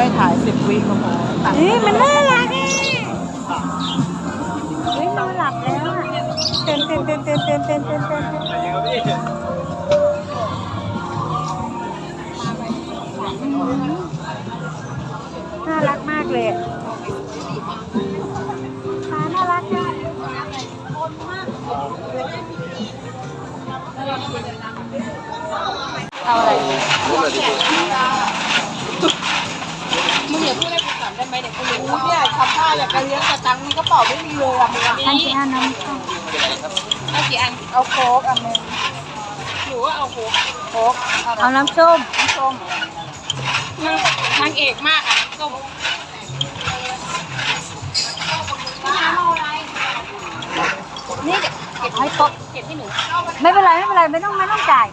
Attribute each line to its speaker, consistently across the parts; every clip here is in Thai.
Speaker 1: เจอ
Speaker 2: เดี๋ยวเขาให้ถ่ายสิบวิก็พอ
Speaker 1: นี่มันน่ารักอะเฮ้ยนอนหลับแล้วอะเต้นเต้นเต้นเต้นเต้นเต้นเต้นเต้นน่ารักมากเลยอะขาน่ารักมากเอาอะไร
Speaker 2: มึงอย่าพูดให้กูถามได้ไหมเด็กกูรู้เนี่ยทำท่าอยากจะเลี้ยงแต่ตังค์ในกระเป๋าไม่มีเลยอะมึงอะ
Speaker 1: อันที่อันน้ำส้ม
Speaker 2: เอากี่อันเอาโค้กอันหนึงหนูว่าเอาโค้กโค้กเอา
Speaker 1: เอาน้ำส้ม
Speaker 2: น้ำส้มนางนางเอกมากอะน้ำส้ม
Speaker 1: นี่เก็บให้ครบ
Speaker 2: เก็บให้หนู
Speaker 1: ไม่เป็นไรไม่เป็นไรไม่ต้องไม่ต้องจ่าย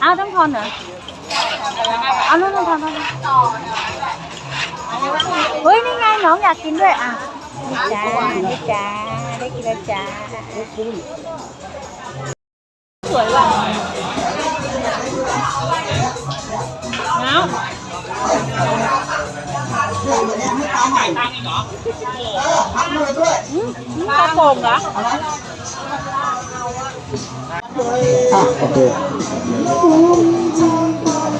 Speaker 1: เอาต้องทอนเหรอ เอานู่นนู่นทอนทอนเฮ้ยนี่ไงน้องอยากกินด้วยอะนี่จ้านี่จ้าได้กินแล้วจ้า
Speaker 2: สวยว่ะน้าปลาโป่งเหรอ
Speaker 3: อะโอเค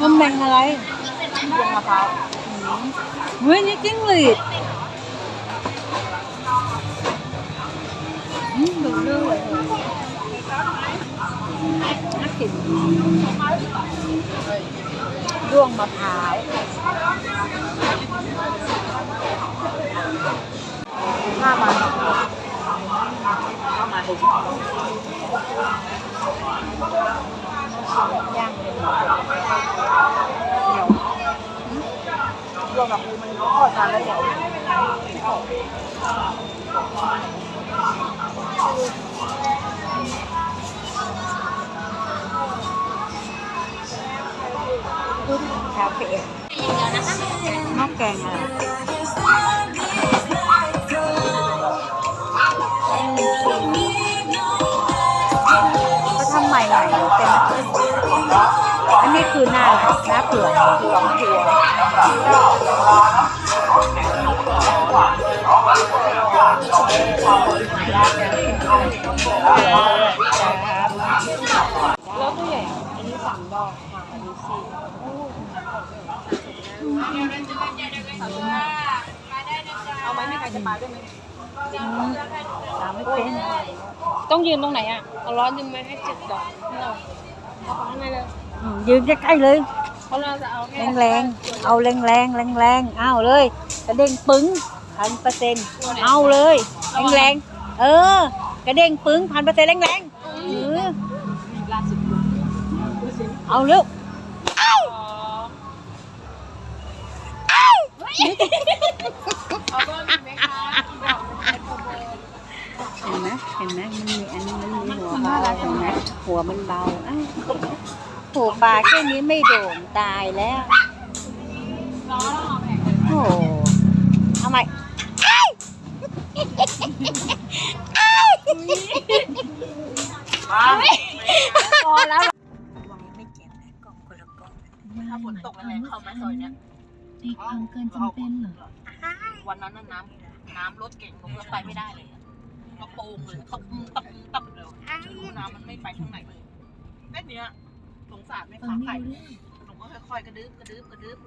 Speaker 2: น้ำ
Speaker 1: แดงอะไร
Speaker 2: พวงมะพร้าว
Speaker 1: เฮ้ยนี่จิ้งหรีดมดูย่าวงมะพร้าวห้าบา
Speaker 2: ทห้าบาท
Speaker 1: ย่าง
Speaker 2: เดียวดวงกับกูมันทอดกันแล้วเดียว
Speaker 1: คาเฟ่หม้อแกงอะไร นี่คือหน้าหน้าเผือก
Speaker 2: เผือกถั่วแล้วตัวใหญ่อันนี้สามดอกค่ะอันนี้สี่ดอกเอาไหมไม่ใครจะมาด้วยไหม
Speaker 1: ตามไม่เป็น
Speaker 2: ต้องยืนตรงไหนอะเอาร้อนยืนไหมให้เจ็ดดอก เอาเอาไปข้างในเลย
Speaker 1: อืมยืนใกล้ๆเลย
Speaker 2: เพราะเราจะเอาแค่
Speaker 1: แรงๆ เอาแรงๆ แรงๆ เอาเลย กระเด้งปึ้งพันเปอร์เซ็นต์เอาเลย แรงๆ เออ กระเด้งปึ้งพันเปอร์เซ็นต์แรงๆเออ
Speaker 2: ล่าสุด
Speaker 1: เอาเร็ว
Speaker 2: อ๋อเอาเบอร์มีไหมคะดอกเป็นโบ
Speaker 1: เห็นไหมเห็นไหมมันมีอันนี้มันมีหัวเบาเห็นไหมหัวมันเบาอ้าวโหปลาแค่นี้ไม่โด่งตายแล้ว
Speaker 2: ล้อแล้วเอาแผง
Speaker 1: โอ้โหเอาใหม่พอแล้ววันนี้ไม่เจ็บนะกล่องคนละกล่อง
Speaker 2: ถ้าฝนตกแรงๆเข้ามาซอยเนี้ย
Speaker 4: ตีความเกินจำเป็นเหรอ
Speaker 2: วันนั้นน่ะน้ำน้ำรถเก่งลงแล้วไปไม่ได้เลยอะกระโปร งเลยเขาอืมตับอืมตับเลยน้ำมันไม่ไปข้างในเลยแค่เนี้ยสงสารไม่
Speaker 4: ฟั
Speaker 2: ค้าง
Speaker 4: ไม่
Speaker 2: ไข่
Speaker 4: รู้เรื่อง
Speaker 2: หนูก็ค่อยๆกระดึ๊บกระดึ๊บกระดึ๊บ